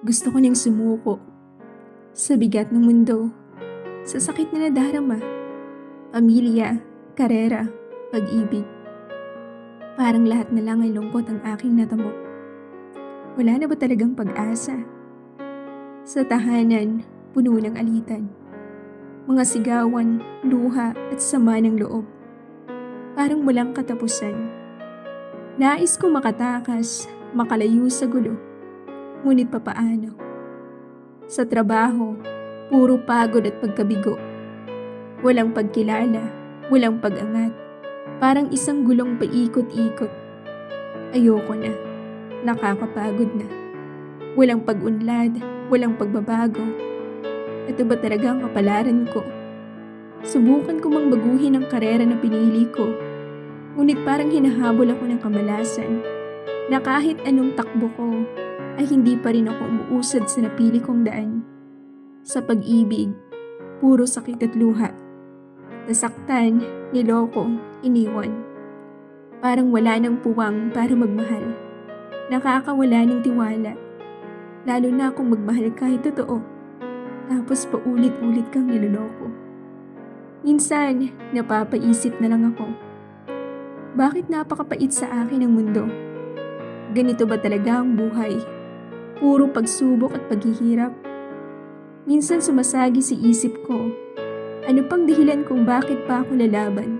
Gusto ko nang sumuko. Sa bigat ng mundo. Sa sakit na nadarama. Pamilya, karera, pag-ibig. Parang lahat na lang ay lungkot ang aking natamo. Wala na ba talagang pag-asa? Sa tahanan, puno ng alitan. Mga sigawan, luha at sama ng loob. Parang walang katapusan. Nais ko makatakas, makalayo sa gulo. Ngunit papaano? Sa trabaho, puro pagod at pagkabigo. Walang pagkilala, walang pag-angat. Parang isang gulong paikot-ikot. Ayoko na. Nakakapagod na. Walang pag-unlad, walang pagbabago. Ito ba talaga ang kapalaran ko? Subukan ko mang baguhin ang karera na pinili ko. Ngunit parang hinahabol ako ng kamalasan na kahit anong takbo ko ay hindi pa rin ako umuusad sa napili kong daan. Sa pag-ibig, puro sakit at luha. Nasaktan, niloko, iniwan. Parang wala ng puwang para magmahal. Nakakawala ng tiwala. Lalo na kung magmahal kahit totoo. Tapos paulit-ulit kang niloloko. Minsan, napapaisip na lang ako. Bakit napakapait sa akin ang mundo? Ganito ba talaga ang buhay? Puro pagsubok at paghihirap? Minsan sumasagi si isip ko. Ano pang dahilan kung bakit pa ako lalaban?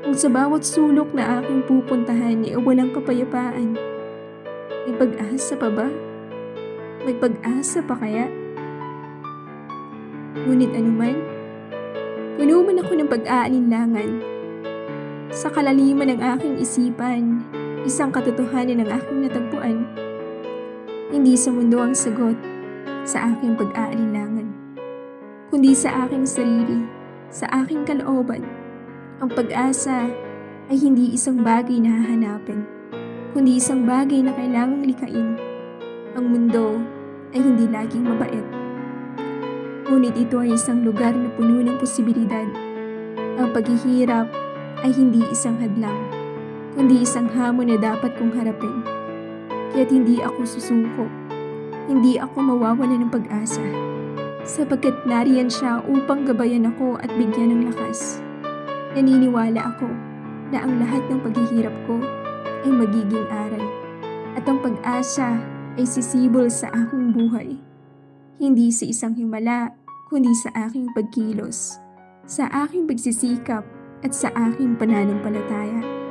Kung sa bawat sulok na aking pupuntahan ay walang kapayapaan. May pag-asa pa ba? May pag-asa pa kaya? Ngunit anuman, puno man ako ng pag-aalinlangan. Sa kalaliman ng aking isipan, isang katotohanan ng aking natagpuan. Hindi sa mundo ang sagot sa aking pag-aalinlangan, kundi sa aking sarili, sa aking kalooban. Ang pag-asa ay hindi isang bagay na hahanapin, kundi isang bagay na kailangang likain. Ang mundo ay hindi laging mabait. Ngunit ito ay isang lugar na puno ng posibilidad. Ang paghihirap ay hindi isang hadlang, kundi isang hamon na dapat kong harapin. Kaya't hindi ako susuko. Hindi ako mawawala ng pag-asa. Sapagkat nariyan siya upang gabayan ako at bigyan ng lakas. Naniniwala ako na ang lahat ng paghihirap ko ay magiging aral. At ang pag-asa ay sisibol sa aking buhay. Hindi sa isang himala, kundi sa aking pagkilos, sa aking pagsisikap at sa aking pananampalataya.